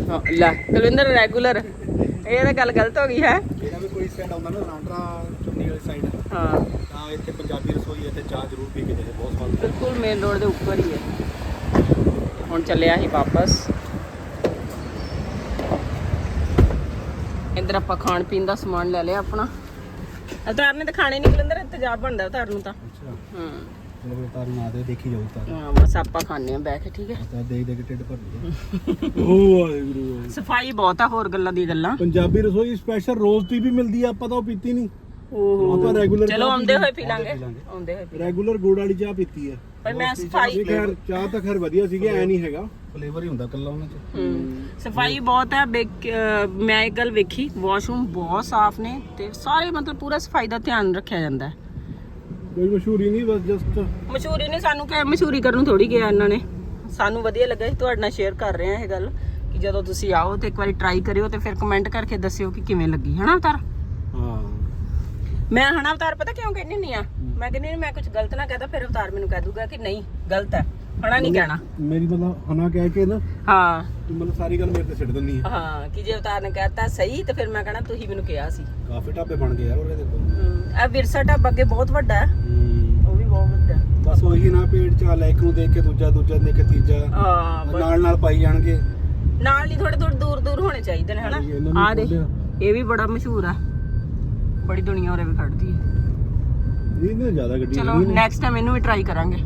ਹਾਂ ਲੈ ਕੁਲਵਿੰਦਰ ਰੈਗੂਲਰ ਇਹ ਤਾਂ ਗੱਲ ਗਲਤ ਹੋ ਗਈ ਹੈ। ਇਹਦਾ ਵੀ ਕੋਈ ਸਟੈਂਡ ਆਉਂਦਾ ਨਾ ਲਾਂਡਰਾ ਚੁੰਨੀ ਵਾਲੀ ਸਾਈਡ ਹਾਂ। ਤਾਂ ਇੱਥੇ ਪੰਜਾਬੀ ਰਸੋਈ ਹੈ ਤੇ ਚਾਹ ਜ਼ਰੂਰ ਪੀ ਕੇ ਜਾਏ ਬਹੁਤ ਸਵਾਦ ਬਿਲਕੁਲ ਮੇਨ ਰੋਡ ਦੇ ਉੱਪਰ ਹੀ ਹੈ। ਹੁਣ ਚੱਲਿਆ ਸੀ ਵਾਪਸ। ਇੱਧਰ ਆਪਾਂ ਖਾਣ ਪੀਣ ਦਾ ਸਮਾਨ ਲੈ ਲਿਆ ਆਪਣਾ। ਅਵਤਾਰ ਨੇ ਤਾਂ ਖਾਣੇ ਨਹੀਂ ਕੁਲਵਿੰਦਰ ਇੰਤਜ਼ਾਰ ਬਣਦਾ ਅਵਤਾਰ ਨੂੰ ਤਾਂ। ਅੱਛਾ। ਹੂੰ। ਚਲੋ ਫਿਰ ਤਾਰ ਨਾ ਦੇ ਦੇਖੀ ਜਾਊ ਤਾਰ ਹਾਂ ਬਸ ਆਪਾਂ ਖਾਣੇ ਆ ਬੈਠ ਕੇ ਠੀਕ ਹੈ? ਤਾਂ ਦੇਖ ਦੇਖ ਕੇ ਢਿੱਡ ਭਰ ਲੂਗਾ ਓ ਵਾਹਿਗੁਰੂ ਸਫ਼ਾਈ ਬਹੁਤ ਆ ਹੋਰ ਗੱਲਾਂ ਦੀ ਗੱਲਾਂ। ਪੰਜਾਬੀ ਰਸੋਈ ਸਪੈਸ਼ਲ ਰੋਜ਼ ਟੀ ਵੀ ਮਿਲਦੀ ਆ ਆਪਾਂ ਤਾਂ ਉਹ ਪੀਤੀ ਨਹੀਂ। ਆਪਾਂ ਰੈਗੂਲਰ ਚਲੋ ਆਉਂਦੇ ਹੋਏ ਪੀ ਲਾਂਗੇ। ਆਉਂਦੇ ਹੋਏ ਪੀ ਰੈਗੂਲਰ ਗੁੜ ਵਾਲੀ ਚਾਹ ਪੀਤੀ ਆ। ਪਰ ਮੈਂ ਸਫ਼ਾਈ ਇਹ ਖੈਰ ਚਾਹ ਤਾਂ ਖੈਰ ਵਧੀਆ ਸੀਗੀ ਐ ਨਹੀਂ ਹੈਗਾ। ਫਲੇਵਰ ਹੀ ਹੁੰਦਾ ਕੱਲਾ ਉਹਨਾਂ ਚ। ਹਮ, ਸਫ਼ਾਈ ਬਹੁਤ ਹੈ ਬੇਕ- ਅਹ ਮੈਂ ਇੱਕ ਗੱਲ ਵੇਖੀ ਵਾਸ਼ਰੂਮ ਬਹੁਤ ਸਾਫ਼ ਨੇ ਤੇ ਸਾਰੇ ਮਤਲਬ ਪੂਰਾ ਸਫ਼ਾਈ ਦਾ ਧਿਆਨ ਰੱਖਿਆ ਜਾਂਦਾ ਹੈ। ਕੋਈ ਮਸ਼ਹੂਰੀ ਨਹੀਂ ਬਸ ਜਸਟ ਮਸ਼ਹੂਰੀ ਨੇ ਸਾਨੂੰ ਕਿ ਮਸ਼ਹੂਰੀ ਕਰਨ ਨੂੰ ਥੋੜੀ ਗਿਆ ਇਹਨਾਂ ਨੇ। ਸਾਨੂੰ ਵਧੀਆ ਲੱਗਾ ਸੀ ਤੁਹਾਡੇ ਨਾਲ ਸ਼ੇਅਰ ਕਰ ਰਹੇ ਆ ਇਹ ਗੱਲ ਕਿ ਜਦੋਂ ਤੁਸੀਂ ਆਓ ਤੇ ਇੱਕ ਵਾਰੀ ਟਰਾਈ ਕਰਿਓ ਤੇ ਫਿਰ ਕਮੈਂਟ ਕਰਕੇ ਦੱਸਿਓ ਕਿ ਕਿਵੇਂ ਲੱਗੀ ਹਨਾ ਅਵਤਾਰ? ਹਾਂ। ਮੈਂ ਹਨਾ ਅਵਤਾਰ ਪਤਾ ਕਿਉਂ ਕਹਿੰਦੀ ਹੁੰਦੀ ਆ ਮੈਂ ਕਹਿੰਦੀ ਨਹੀਂ ਮੈਂ ਕੁਝ ਗਲਤ ਨਾ ਕਹਦਾ ਫਿਰ ਅਵਤਾਰ ਮੈਨੂੰ ਕਹਿ ਦੂਗਾ ਕਿ ਨਹੀਂ ਗਲਤ ਹੈ। ਹਣਾ ਨਹੀਂ ਕਹਿਣਾ। ਮੇਰੀ ਮਤਲਬ ਹਨਾ ਕਹਿ ਕੇ ਨਾ ਹਾਂ। ਤੂੰ ਮਤਲਬ ਸਾਰੀ ਗੱਲ ਮੇਰੇ ਤੇ ਸਿੱਟ ਦਿੰਦੀ ਹੈ ਹਾਂ ਕਿ ਜੇ ਅਵਤਾਰ ਨੇ ਕਹਿਤਾ ਸਹੀ ਤੇ ਫਿਰ ਮੈਂ ਕਹਣਾ ਤੁਸੀਂ ਮੈਨੂੰ ਕਿਹਾ ਸੀ। ਕਾਫੀ ਢਾਬੇ ਬਣ ਗਏ ਯਾਰ ਉਹਦੇ ਦੇਖੋ ਹਮ, ਇਹ ਵਿਰਸਾ ਢਾਬਾ ਅੱਗੇ ਬਹੁਤ ਵੱਡਾ ਹੈ। ਹੂੰ। ਉਹ ਵੀ ਬਹੁਤ ਵੱਡਾ ਹੈ। ਬਸ ਉਹੀ ਨਾ ਪੇਟ ਚ ਲੈ ਇੱਕ ਨੂੰ ਦੇਖ ਕੇ ਦੂਜਾ ਦੂਜਾ ਦੇਖ ਕੇ ਤੀਜਾ ਹਾਂ ਨਾਲ ਨਾਲ ਪਾਈ ਜਾਣਗੇ। ਨਾਲ ਨਹੀਂ ਥੋੜੇ ਥੋੜੇ ਦੂਰ ਦੂਰ ਹੋਣੇ ਚਾਹੀਦੇ ਨੇ ਹਨਾ? ਆ ਦੇ ਇਹ ਵੀ ਬੜਾ ਮਸ਼ਹੂਰ ਆ ਬੜੀ ਦੁਨੀਆ ਉਰੇ ਵੀ ਖੜਦੀ ਹੈ। ਨਹੀਂ ਜ਼ਿਆਦਾ ਗੱਡੀ ਚਲੋ ਨੈਕਸਟ ਟਾਈਮ ਇਹਨੂੰ ਵੀ ਟਰਾਈ ਕਰਾਂਗੇ।